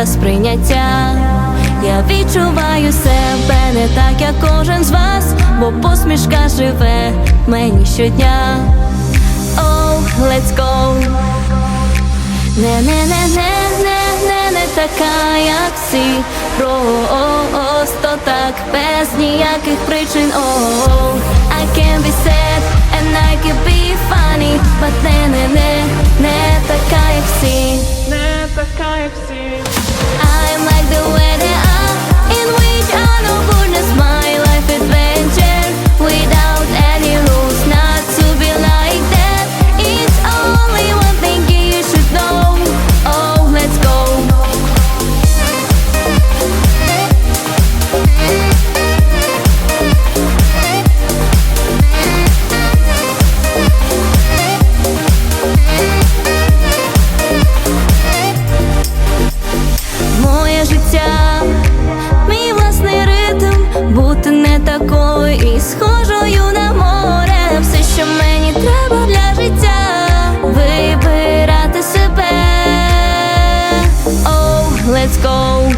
та сприйняття. Я відчуваю себе не так, як кожен з вас, бо посмішка живе мені щодня. Oh, let's go Не, не, не, не, не, не, не така, як всі Просто так, без ніяких причин Oh, I can be sad and I can be funny But не, не, не, не така, і схожою на море. Все, що мені треба для життя, вибирати себе. Oh, let's go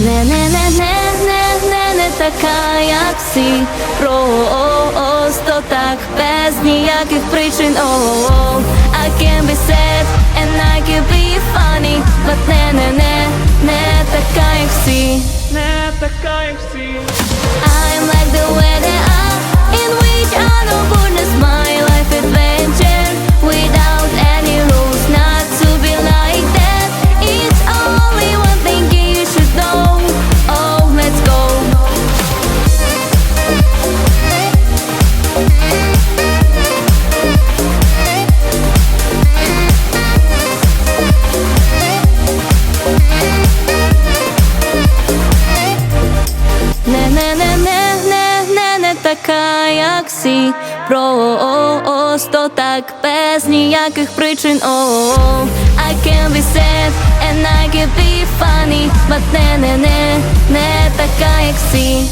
Не, не, не, не, не, не, не така, як всі Просто так, без ніяких причин Oh, I can be sad and I can be funny But не, не, не, не така, як всі Не така, як всі. Як всі Просто так, без ніяких причин. Oh, I can be sad and I can be funny. But не, не, не, не така, як всі